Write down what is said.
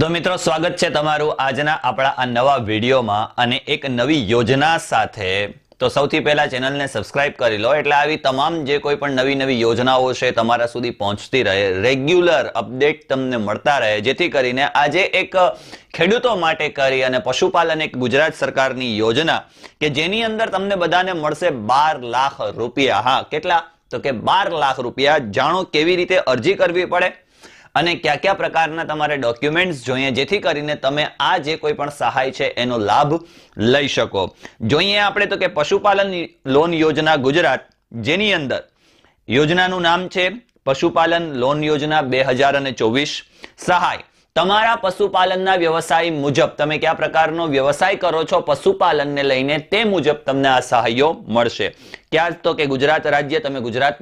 તો મિત્રો, સ્વાગત છે તમારું આજના આપણા આ નવા વિડીયોમાં અને એક નવી યોજના સાથે. તો સૌથી પહેલા ચેનલને સબસ્ક્રાઇબ કરી લો, એટલે આવી તમામ જે કોઈ પણ નવી નવી યોજનાઓ છે તમારા સુધી પહોંચતી રહે. રેગ્યુલર અપડેટ તમને મળતા રહે, જેથી કરીને આજે એક ખેડૂતો માટે કરી અને પશુપાલન એક ગુજરાત સરકારની યોજના કે જેની અંદર તમને બધાને મળશે બાર લાખ રૂપિયા. હા, કેટલા? તો કે બાર લાખ રૂપિયા. જાણો કેવી રીતે અરજી કરવી પડે? અને કયા કયા પ્રકારના તમારે ડોક્યુમેન્ટ્સ જોઈએ? જેથી કરીને તમે આ જે કોઈ પણ સહાય છે, એનો લાભ લઈ શકો. જોઈએ આપણે તો કે પશુપાલન લોન યોજના ગુજરાત, જેની અંદર યોજનાનું નામ છે પશુપાલન લોન યોજના બે સહાય. તમારા પશુપાલનના વ્યવસાય મુજબ તમે કયા પ્રકારનો વ્યવસાય કરો છો, પશુપાલનને લઈને તે મુજબ તમને આ સહાયો મળશે. ક્યાં તો કે ગુજરાત રાજ્ય, તમે ગુજરાત